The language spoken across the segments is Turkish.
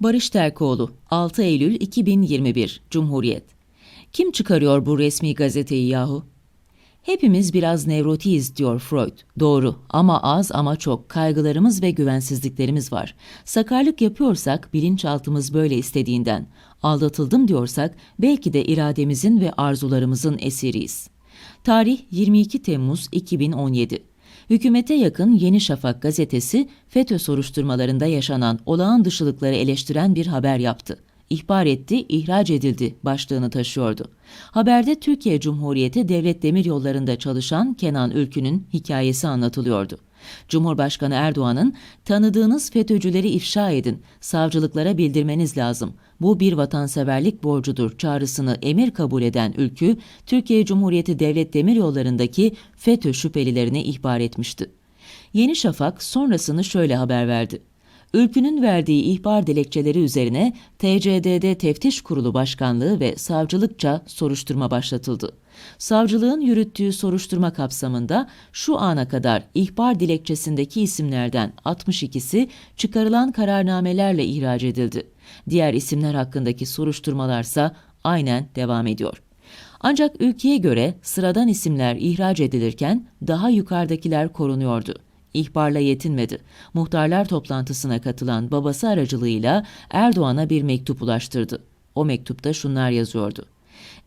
Barış Terkoğlu, 6 Eylül 2021, Cumhuriyet. Kim çıkarıyor bu resmi gazeteyi yahu? Hepimiz biraz nevrotiyiz diyor Freud. Doğru ama az ama çok kaygılarımız ve güvensizliklerimiz var. Sakarlık yapıyorsak bilinçaltımız böyle istediğinden. Aldatıldım diyorsak belki de irademizin ve arzularımızın esiriyiz. Tarih 22 Temmuz 2017. Hükümete yakın Yeni Şafak gazetesi FETÖ soruşturmalarında yaşanan olağan dışılıkları eleştiren bir haber yaptı. İhbar etti, ihraç edildi başlığını taşıyordu. Haberde Türkiye Cumhuriyeti Devlet Demiryolları'nda çalışan Kenan Ülkü'nün hikayesi anlatılıyordu. Cumhurbaşkanı Erdoğan'ın tanıdığınız FETÖ'cüleri ifşa edin, savcılıklara bildirmeniz lazım. Bu bir vatanseverlik borcudur çağrısını emir kabul eden ülkü, Türkiye Cumhuriyeti Devlet Demiryolları'ndaki FETÖ şüphelilerini ihbar etmişti. Yeni Şafak sonrasını şöyle haber verdi. Ülkünün verdiği ihbar dilekçeleri üzerine TCDD Teftiş Kurulu Başkanlığı ve savcılıkça soruşturma başlatıldı. Savcılığın yürüttüğü soruşturma kapsamında şu ana kadar ihbar dilekçesindeki isimlerden 62'si çıkarılan kararnamelerle ihraç edildi. Diğer isimler hakkındaki soruşturmalarsa aynen devam ediyor. Ancak ülkeye göre sıradan isimler ihraç edilirken daha yukarıdakiler korunuyordu. İhbarla yetinmedi. Muhtarlar toplantısına katılan babası aracılığıyla Erdoğan'a bir mektup ulaştırdı. O mektupta şunlar yazıyordu.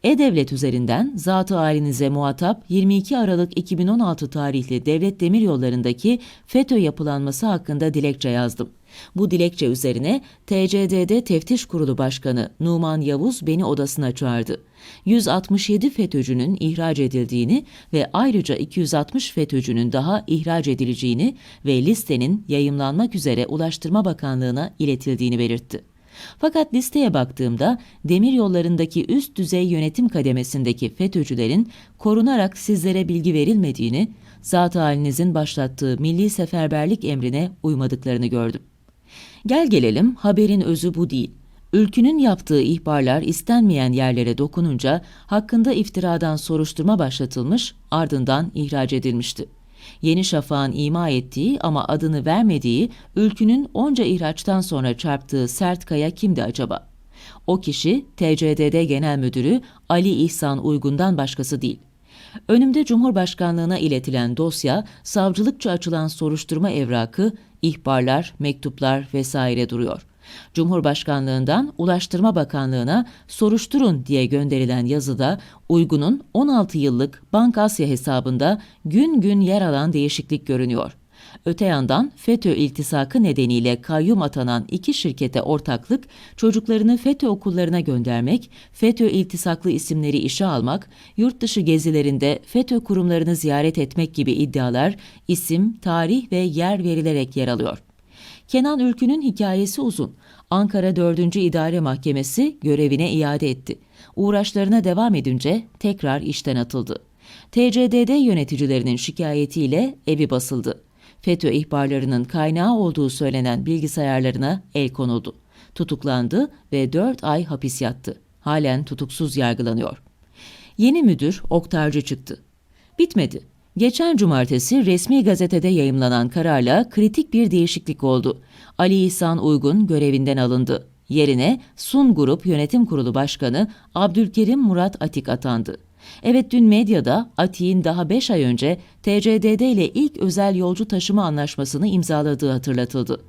E-Devlet üzerinden zatı halinize muhatap 22 Aralık 2016 tarihli Devlet Demiryolları'ndaki FETÖ yapılanması hakkında dilekçe yazdım. Bu dilekçe üzerine TCDD Teftiş Kurulu Başkanı Numan Yavuz beni odasına çağırdı. 167 FETÖ'cünün ihraç edildiğini ve ayrıca 260 FETÖ'cünün daha ihraç edileceğini ve listenin yayımlanmak üzere Ulaştırma Bakanlığı'na iletildiğini belirtti. Fakat listeye baktığımda demir yollarındaki üst düzey yönetim kademesindeki FETÖ'cülerin korunarak sizlere bilgi verilmediğini, zat halinizin başlattığı milli seferberlik emrine uymadıklarını gördüm. Gel gelelim haberin özü bu değil. Ülkünün yaptığı ihbarlar istenmeyen yerlere dokununca hakkında iftiradan soruşturma başlatılmış, ardından ihraç edilmişti. Yeni Şafak'ın ima ettiği ama adını vermediği ülkünün onca ihraçtan sonra çarptığı sert kaya kimdi acaba? O kişi TCDD Genel Müdürü Ali İhsan Uygun'dan başkası değil. Önümde Cumhurbaşkanlığına iletilen dosya, savcılıkça açılan soruşturma evrakı, ihbarlar, mektuplar vesaire duruyor. Cumhurbaşkanlığından Ulaştırma Bakanlığı'na soruşturun diye gönderilen yazıda Uygun'un 16 yıllık Bank Asya hesabında gün gün yer alan değişiklik görünüyor. Öte yandan FETÖ iltisakı nedeniyle kayyum atanan iki şirkete ortaklık, çocuklarını FETÖ okullarına göndermek, FETÖ iltisaklı isimleri işe almak, yurt dışı gezilerinde FETÖ kurumlarını ziyaret etmek gibi iddialar isim, tarih ve yer verilerek yer alıyor. Kenan Ülkü'nün hikayesi uzun. Ankara 4. İdare Mahkemesi görevine iade etti. Uğraşlarına devam edince tekrar işten atıldı. TCDD yöneticilerinin şikayetiyle evi basıldı. FETÖ ihbarlarının kaynağı olduğu söylenen bilgisayarlarına el konuldu. Tutuklandı ve 4 ay hapis yattı. Halen tutuksuz yargılanıyor. Yeni müdür Oktarcı çıktı. Bitmedi. Geçen cumartesi resmi gazetede yayımlanan kararla kritik bir değişiklik oldu. Ali İhsan Uygun görevinden alındı. Yerine Sun Grup Yönetim Kurulu Başkanı Abdülkerim Murat Atik atandı. Evet dün medyada Atik'in daha 5 ay önce TCDD ile ilk özel yolcu taşıma anlaşmasını imzaladığı hatırlatıldı.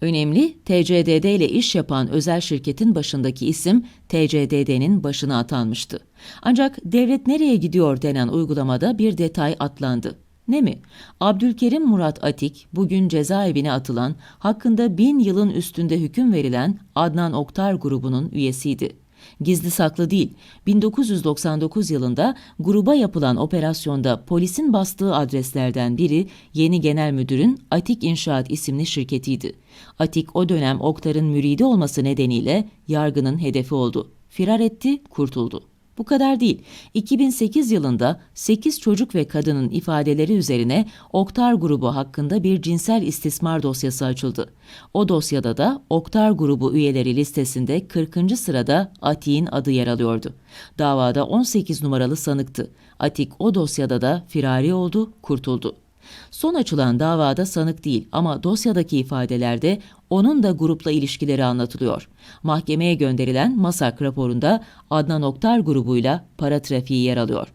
Önemli, TCDD ile iş yapan özel şirketin başındaki isim TCDD'nin başına atanmıştı. Ancak devlet nereye gidiyor denen uygulamada bir detay atlandı. Ne mi? Abdülkerim Murat Atik bugün cezaevine atılan, hakkında bin yılın üstünde hüküm verilen Adnan Oktar grubunun üyesiydi. Gizli saklı değil. 1999 yılında gruba yapılan operasyonda polisin bastığı adreslerden biri yeni genel müdürün Atik İnşaat isimli şirketiydi. Atik o dönem Oktar'ın müridi olması nedeniyle yargının hedefi oldu. Firar etti, kurtuldu. Bu kadar değil. 2008 yılında 8 çocuk ve kadının ifadeleri üzerine Oktar grubu hakkında bir cinsel istismar dosyası açıldı. O dosyada da Oktar grubu üyeleri listesinde 40. sırada Atik'in adı yer alıyordu. Davada 18 numaralı sanıktı. Atik o dosyada da firari oldu, kurtuldu. Son açılan davada sanık değil ama dosyadaki ifadelerde onun da grupla ilişkileri anlatılıyor. Mahkemeye gönderilen MASAK raporunda Adnan Oktar grubuyla para trafiği yer alıyor.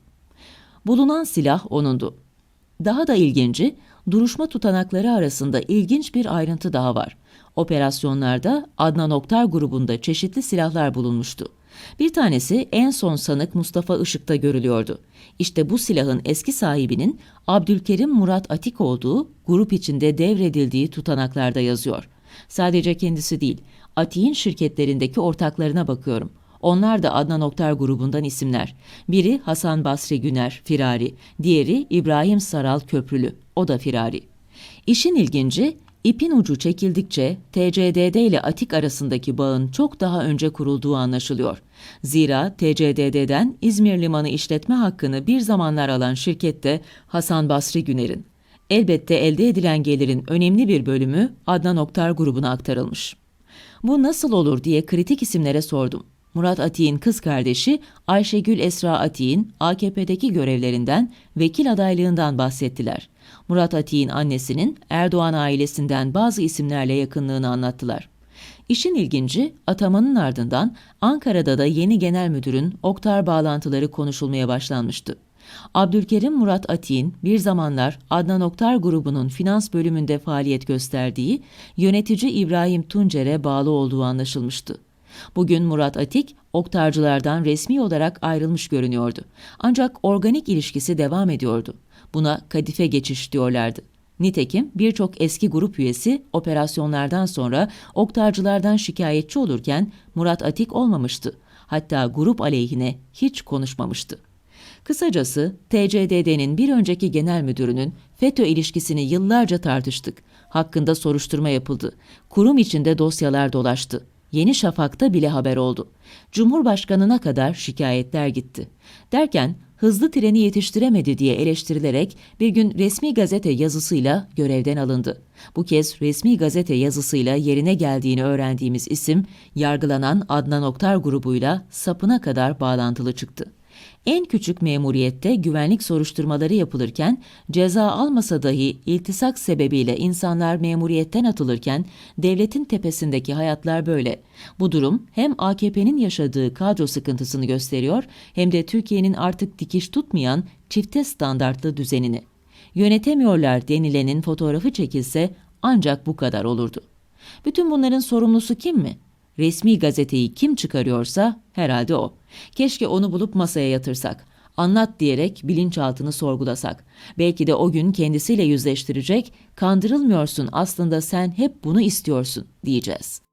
Bulunan silah onundu. Daha da ilginci, duruşma tutanakları arasında ilginç bir ayrıntı daha var. Operasyonlarda Adnan Oktar grubunda çeşitli silahlar bulunmuştu. Bir tanesi en son sanık Mustafa Işık'ta görülüyordu. İşte bu silahın eski sahibinin Abdülkerim Murat Atik olduğu, grup içinde devredildiği tutanaklarda yazıyor. Sadece kendisi değil, Atik'in şirketlerindeki ortaklarına bakıyorum. Onlar da Adnan Oktar grubundan isimler. Biri Hasan Basri Güner, firari. Diğeri İbrahim Saral Köprülü, o da firari. İşin ilginci, ipin ucu çekildikçe TCDD ile Atik arasındaki bağın çok daha önce kurulduğu anlaşılıyor. Zira TCDD'den İzmir Limanı işletme hakkını bir zamanlar alan şirkette Hasan Basri Güner'in. Elbette elde edilen gelirin önemli bir bölümü Adnan Oktar grubuna aktarılmış. Bu nasıl olur diye kritik isimlere sordum. Murat Atik'in kız kardeşi Ayşegül Esra Atik'in AKP'deki görevlerinden, vekil adaylığından bahsettiler. Murat Atik'in annesinin Erdoğan ailesinden bazı isimlerle yakınlığını anlattılar. İşin ilginci, atamanın ardından Ankara'da da yeni genel müdürün Oktar bağlantıları konuşulmaya başlanmıştı. Abdülkerim Murat Atik'in bir zamanlar Adnan Oktar grubunun finans bölümünde faaliyet gösterdiği yönetici İbrahim Tuncer'e bağlı olduğu anlaşılmıştı. Bugün Murat Atik, Oktarcılardan resmi olarak ayrılmış görünüyordu. Ancak organik ilişkisi devam ediyordu. Buna kadife geçiş diyorlardı. Nitekim birçok eski grup üyesi operasyonlardan sonra Oktarcılardan şikayetçi olurken Murat Atik olmamıştı. Hatta grup aleyhine hiç konuşmamıştı. Kısacası TCDD'nin bir önceki genel müdürünün FETÖ ilişkisini yıllarca tartıştık. Hakkında soruşturma yapıldı. Kurum içinde dosyalar dolaştı. Yeni Şafak'ta bile haber oldu. Cumhurbaşkanına kadar şikayetler gitti. Derken hızlı treni yetiştiremedi diye eleştirilerek bir gün resmi gazete yazısıyla görevden alındı. Bu kez resmi gazete yazısıyla yerine geldiğini öğrendiğimiz isim yargılanan Adnan Oktar grubuyla sapına kadar bağlantılı çıktı. En küçük memuriyette güvenlik soruşturmaları yapılırken ceza almasa dahi iltisak sebebiyle insanlar memuriyetten atılırken devletin tepesindeki hayatlar böyle. Bu durum hem AKP'nin yaşadığı kadro sıkıntısını gösteriyor hem de Türkiye'nin artık dikiş tutmayan çifte standartlı düzenini. Yönetemiyorlar denilenin fotoğrafı çekilse ancak bu kadar olurdu. Bütün bunların sorumlusu kim mi? Resmi gazeteyi kim çıkarıyorsa herhalde o. Keşke onu bulup masaya yatırsak. Anlat diyerek bilinçaltını sorgulasak. Belki de o gün kendisiyle yüzleştirecek, kandırılmıyorsun aslında sen hep bunu istiyorsun diyeceğiz.